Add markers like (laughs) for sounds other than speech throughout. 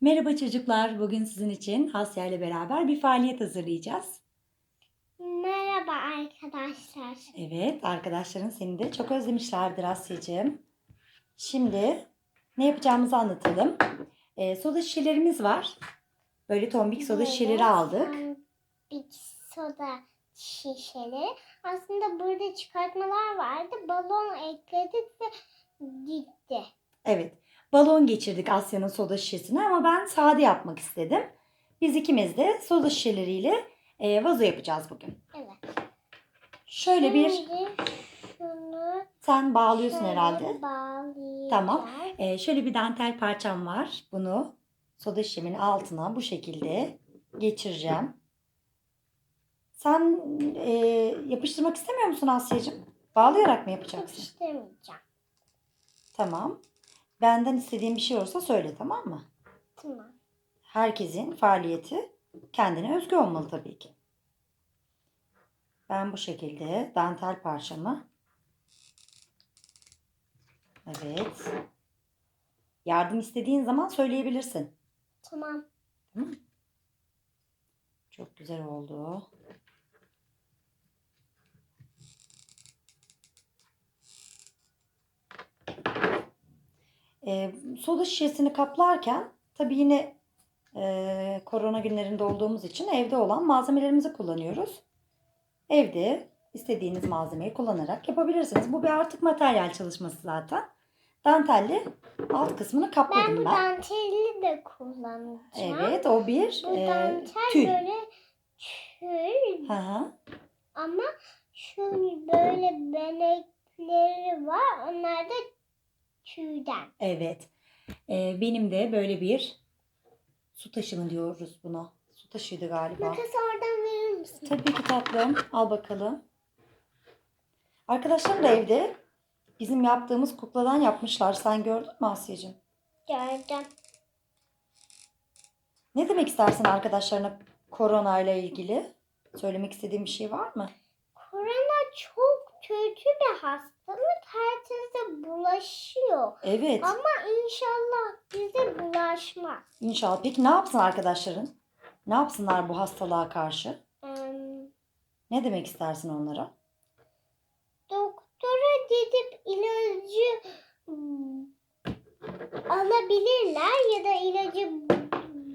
Merhaba çocuklar. Bugün sizin için Asya ile beraber bir faaliyet hazırlayacağız. Merhaba arkadaşlar. Evet, arkadaşların seni de çok özlemişlerdir Asya'cığım. Şimdi ne yapacağımızı anlatalım. Ee, soda şişelerimiz var. Böyle tombik soda şişeleri aldık. Bir soda şişeleri. Aslında burada çıkartmalar vardı. Balon ekledik ve gitti. Evet, balon geçirdik Asya'nın soda şişesine ama ben sade yapmak istedim. Biz ikimiz de soda şişeleriyle e, vazo yapacağız bugün. Evet. Şöyle bir, Şimdi şunu sen bağlıyorsun şöyle herhalde. Tamam. Ee, şöyle bir dantel parçam var. Bunu soda şişemin altına bu şekilde geçireceğim. Sen e, yapıştırmak istemiyor musun Asya'cığım? Bağlayarak mı yapacaksın? Yapıştırmayacağım. Tamam. Benden istediğin bir şey olursa söyle tamam mı? Tamam. Herkesin faaliyeti kendine özgü olmalı tabii ki. Ben bu şekilde dantel parçamı Evet. Yardım istediğin zaman söyleyebilirsin. Tamam. Çok güzel oldu. Ee, soda şişesini kaplarken tabii yine e, korona günlerinde olduğumuz için evde olan malzemelerimizi kullanıyoruz. Evde istediğiniz malzemeyi kullanarak yapabilirsiniz. Bu bir artık materyal çalışması zaten. Dantelli alt kısmını Ben kapladım bu ben. danteli de kullanacağım. Evet o bir Bu e, dantel tül. böyle tül hı. ama şu böyle benekleri var. Onlar da tüyden. Evet. Ee, benim de böyle bir su taşı mı diyoruz buna? Su taşıydı galiba. Makası oradan verir misin? Tabii ki tatlım. Al bakalım. Arkadaşlar da evde bizim yaptığımız kukladan yapmışlar. Sen gördün mü Asya'cığım? Gördüm. Ne demek istersin arkadaşlarına korona ile ilgili? Söylemek istediğin bir şey var mı? Korona çok kötü bir hastalık. Herkese bulaşıyor. Evet. Ama inşallah bize bulaşmaz. İnşallah. Peki ne yapsın arkadaşların? Ne yapsınlar bu hastalığa karşı? Em, Ne demek istersin onlara? doktora gidip ilacı hmm, alabilirler ya da ilacı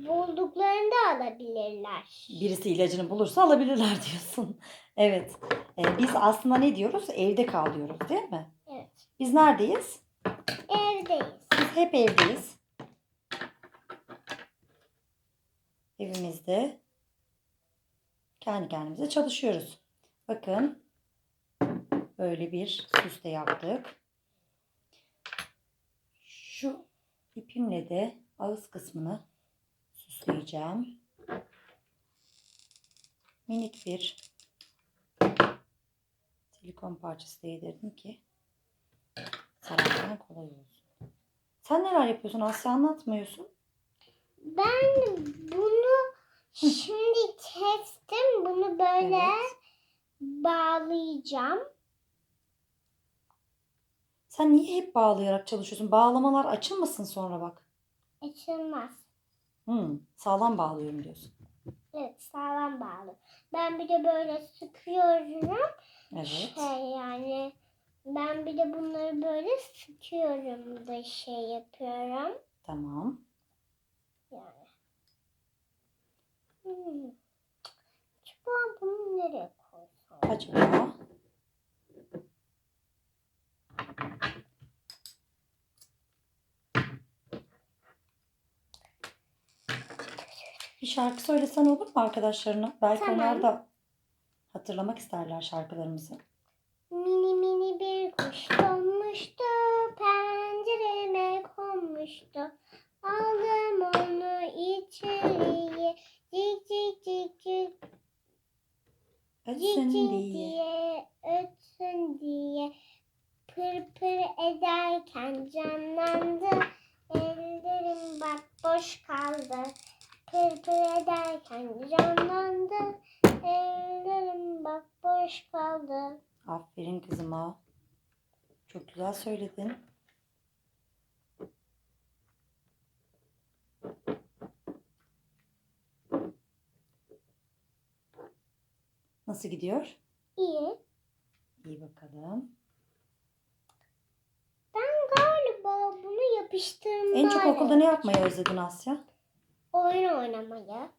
bulduklarında alabilirler. birisi ilacını bulursa alabilirler (laughs) diyorsun. Evet. Ee, biz aslında ne diyoruz? Evde kal diyoruz değil mi? Evet. Biz neredeyiz? Evdeyiz. Biz hep evdeyiz. Evimizde kendi kendimize çalışıyoruz. Bakın böyle bir süs de yaptık. Şu ipimle de ağız kısmını süsleyeceğim. Minik bir silikon parçası değdirdim ki sararken kolay olsun. Sen neler yapıyorsun Asya anlatmıyorsun. Ben bunu şimdi kestim. Bunu böyle Evet. bağlayacağım. Sen niye hep bağlayarak çalışıyorsun? Bağlamalar açılmasın sonra bak. Açılmaz. Hmm, sağlam bağlıyorum diyorsun. Evet sağlam bağlı. Ben bir de böyle sıkıyorum. Evet. Şey yani ben bir de bunları böyle sıkıyorum da şey yapıyorum. Tamam. Yani. Hmm. Acaba bunu nereye koysam? Acaba şarkı söylesen olur mu arkadaşlarına? Belki Tamam. onlar da hatırlamak isterler şarkılarımızı. Mini mini bir kuş donmuştu, pencereme konmuştu. Aldım onu içeriye, cik cik cik cik cik Ötsün cik diye. diye, ötsün diye. Pır pır ederken canlandı, ellerim bak boş kaldı. Pırpır ederken canlandı. Ellerim bak boş kaldı. Aferin kızıma. Çok güzel söyledin. Nasıl gidiyor? İyi. İyi bakalım. Ben galiba bunu yapıştırmayı... En çok okulda ne yapmayı özledin Asya? Oyun oynamayı.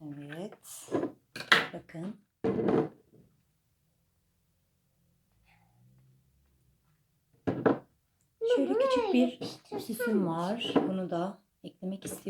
Evet. Bakın. Şöyle küçük bir süsüm var. Bunu da eklemek istiyorum.